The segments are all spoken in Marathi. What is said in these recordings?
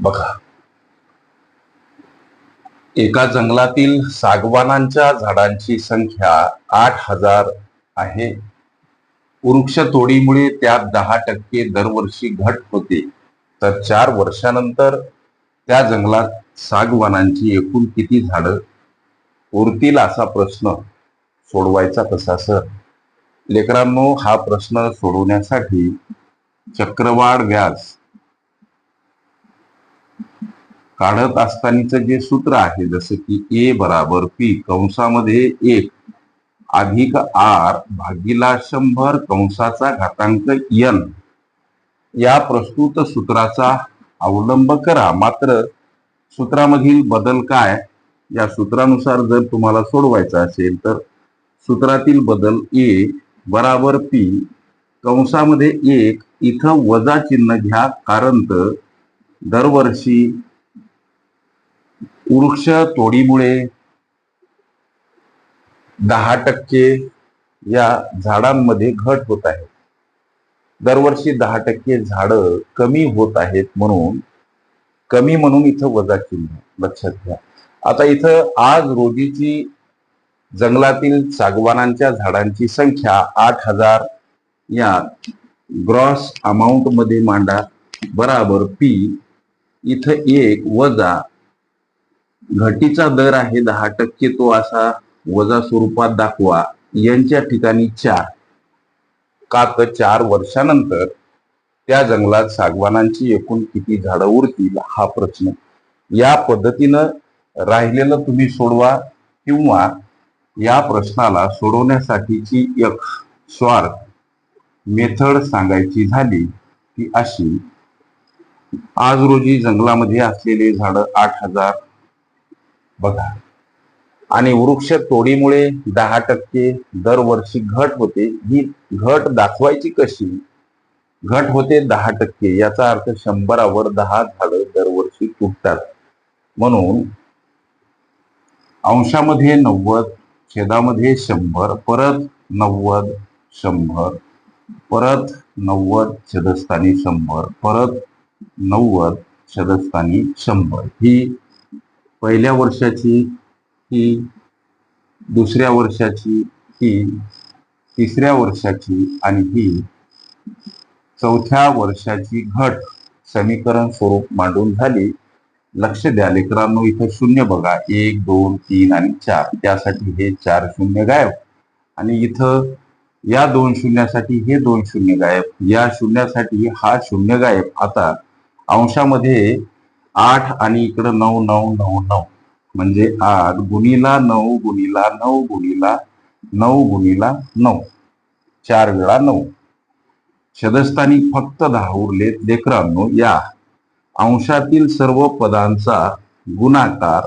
बघा. एका जंगलातील सागवानांच्या झाडांची संख्या आठ हजार आहे. वृक्ष तोडीमुळे त्यात दहा टक्के दरवर्षी घट होते. तर चार वर्षानंतर त्या जंगलात सागवानांची एकूण किती झाडं? उरतील असा प्रश्न सोडवायचा कसा सर? लेकरांनो हा प्रश्न सोडवण्यासाठी चक्रवाढ व्यास काढत असतानाच जे सूत्र आहे जसं की ए बराबर पी कंसामध्ये एक अधिक आर भागीला शंभर कंसाचा घातांक यन या प्रस्तुत सूत्राचा अवलंब करा. मात्र सूत्रामधील बदल काय? या सूत्रानुसार जर तुम्हाला सोडवायचा असेल तर सूत्रातील बदल ए बराबर पी कंसामध्ये एक इथं वजा चिन्ह घ्या कारण तर दरवर्षी वृक्ष तोडीमुळे दहा टक्के या झाडांमध्ये घट होत आहे. दरवर्षी दहा टक्के झाडं कमी होत आहेत म्हणून कमी म्हणून इथं वजा चिन्ह लक्षात घ्या. आता इथं आज रोजीची जंगलातील सागवानांच्या झाडांची संख्या आठ हजार या ग्रॉस अमाऊंटमध्ये मांडा बराबर पी. इथं एक वजा घटीचा दर आहे दहा टक्के तो असा वजा स्वरूपात दाखवा. यांच्या ठिकाणी चार. का तर चार वर्षानंतर त्या जंगलात सागवानांची एकूण किती झाडं उरतील हा प्रश्न. या पद्धतीनं राहिलेलं तुम्ही सोडवा किंवा या प्रश्नाला सोडवण्यासाठीची एक स्वार्थ मेथड सांगायची झाली ती अशी. आज रोजी जंगलामध्ये असलेले झाडं आठ हजार बघा. आणि वृक्ष तोडीमुळे दहा टक्के दरवर्षी घट होते. ही घट दाखवायची कशी? घट होते दहा टक्के. याचा अर्थ शंभरावर दहा झाडं दरवर्षी तुटतात. म्हणून अंशामध्ये नव्वद छेदामध्ये शंभर परत नव्वद शंभर परत नव्वद छेदस्थानी शंभर परत नव्वद छेदस्थानी शंभर. ही पहिल्या वर्षाची ही दुसऱ्या वर्षाची ही तिसऱ्या वर्षाची आणि ही चौथ्या वर्षाची घट समीकरण स्वरूप मांडून झाली. लक्ष द्या लेकरांनो इथं शून्य बघा. एक दोन तीन आणि चार. त्यासाठी हे चार शून्य गायब. आणि इथं या दोन शून्यासाठी हे दोन शून्य गायब. या शून्यासाठी हा शून्य गायब. आता अंशामध्ये आठ आणि इकडं नऊ नऊ नऊ नऊ. म्हणजे आठ गुणीला नऊ गुणीला नऊ गुणीला नऊ गुणीला नऊ. चार वेळा नऊ. शदस्थानी फक्त दहा उरलेत लेकरांनो या. अंशातील सर्व पदांचा गुणाकार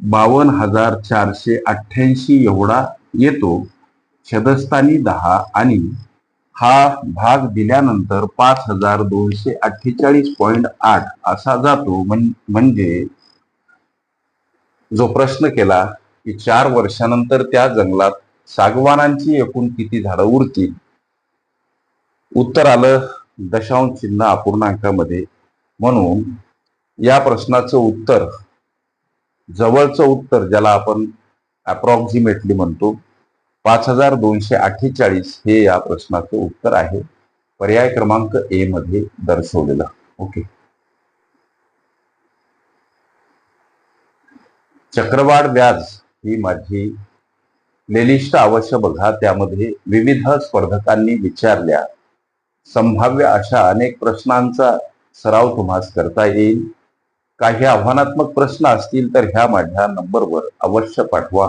बावन्न हजार चारशे अठ्ठ्याऐंशी एवढा येतो. छदस्थानी दहा आणि हा भाग दिल्यानंतर पाच हजार दोनशे अठ्ठेचाळीस पॉइंट आठ असा जातो. म्हणजे जो प्रश्न केला की चार वर्षानंतर त्या जंगलात सागवानांची एकूण किती झाडं उरतील? उत्तर आलं दशांश चिन्ह अपूर्णांकामध्ये. म्हणून या प्रश्नाचं उत्तर जवळचं उत्तर ज्याला आपण अप्रॉक्सिमेटली म्हणतो पाच हजार दोनशे अठ्ठेचाळीस हे या प्रश्नाचं उत्तर आहे. पर्याय क्रमांक ए मध्ये दर्शवलेला. ओके. चक्रवाढ व्याज ही माझी प्लेलिस्ट अवश्य बघा. त्यामध्ये विविध स्पर्धकांनी विचारल्या. संभाव्य अशा अनेक प्रश्नांचा सराव तुम्हास करता येईल. काही आव्हानात्मक प्रश्न असतील तर ह्या माझ्या नंबरवर अवश्य पाठवा.